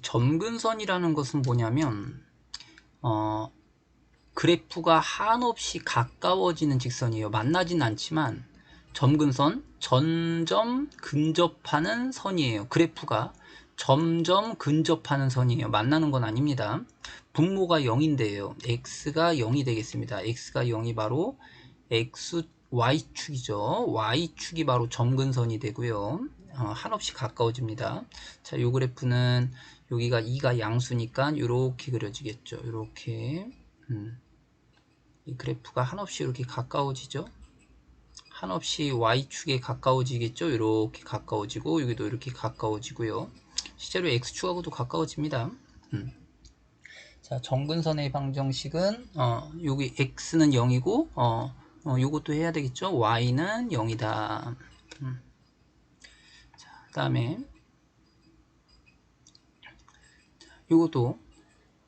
점근선이라는 것은 뭐냐면 어, 그래프가 한없이 가까워지는 직선이에요. 만나진 않지만 점근선, 점점 근접하는 선이에요. 그래프가 점점 근접하는 선이에요. 만나는 건 아닙니다. 분모가 0인데요. x가 0이 되겠습니다. x가 0이 바로 x, y축이죠. y축이 바로 점근선이 되고요. 어, 한없이 가까워집니다. 자, 요 그래프는 여기가 2가 양수니까 이렇게 그려지겠죠. 이렇게 음. 이 그래프가 한없이 이렇게 가까워지죠. 한없이 y축에 가까워지겠죠. 이렇게 가까워지고 여기도 이렇게 가까워지고요. 실제로 x축하고도 가까워집니다. 음. 자, 정근선의 방정식은 어, 여기 x는 0이고 어, 어, 요것도 해야 되겠죠. y는 0이다. 음. 자, 그다음에 요것도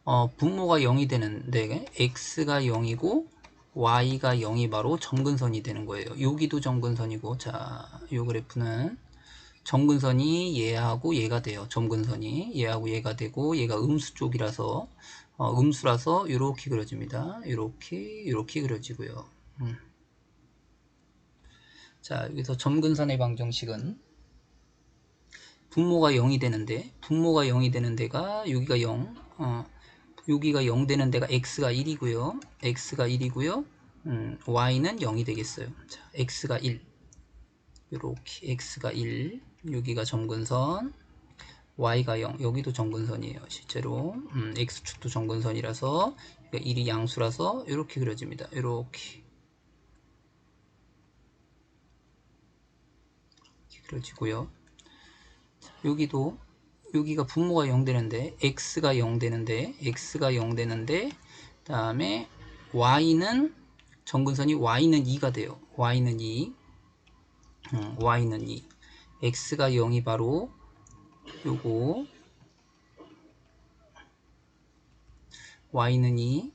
어, 분모가 0이 되는데 x가 0이고 y가 0이 바로 점근선이 되는 거예요. 여기도 점근선이고 자, 요 그래프는 점근선이 얘하고 얘가 돼요. 점근선이 얘하고 얘가 되고 얘가 음수 쪽이라서 어, 음수라서 이렇게 그려집니다. 이렇게 이렇게 그려지고요. 음. 자 여기서 점근선의 방정식은 분모가 0이 되는데 분모가 0이 되는 데가 여기가 0 어, 여기가 0 되는 데가 x가 1이고요. x가 1이고요. 음, y는 0이 되겠어요. 자, x가 1 이렇게 x가 1 여기가 점근선 y가 0 여기도 점근선이에요 실제로. 음, x축도 점근선이라서 1이 양수라서 이렇게 그려집니다. 이렇게 그려지고요 여기도 여기가 분모가 0 되는데 x가 0 되는데 x가 0 되는데 다음에 y는 정근선이 y는 2가 돼요. y는 2 음, y는 2 x가 0이 바로 요거. y는 2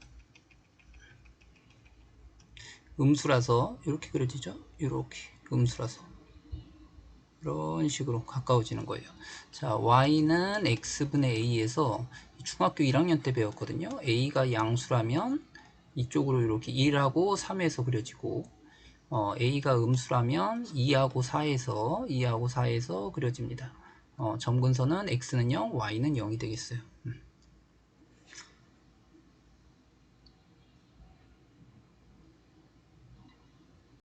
음수라서 이렇게 그려지죠. 이렇게 음수라서 이런 식으로 가까워지는 거예요. 자, y는 x분의 a에서 중학교 1학년 때 배웠거든요. a가 양수라면 이쪽으로 이렇게 1하고 3에서 그려지고 어, a가 음수라면 2하고 4에서 2하고 4에서 그려집니다. 어, 점근선은 x는 0, y는 0이 되겠어요. 음.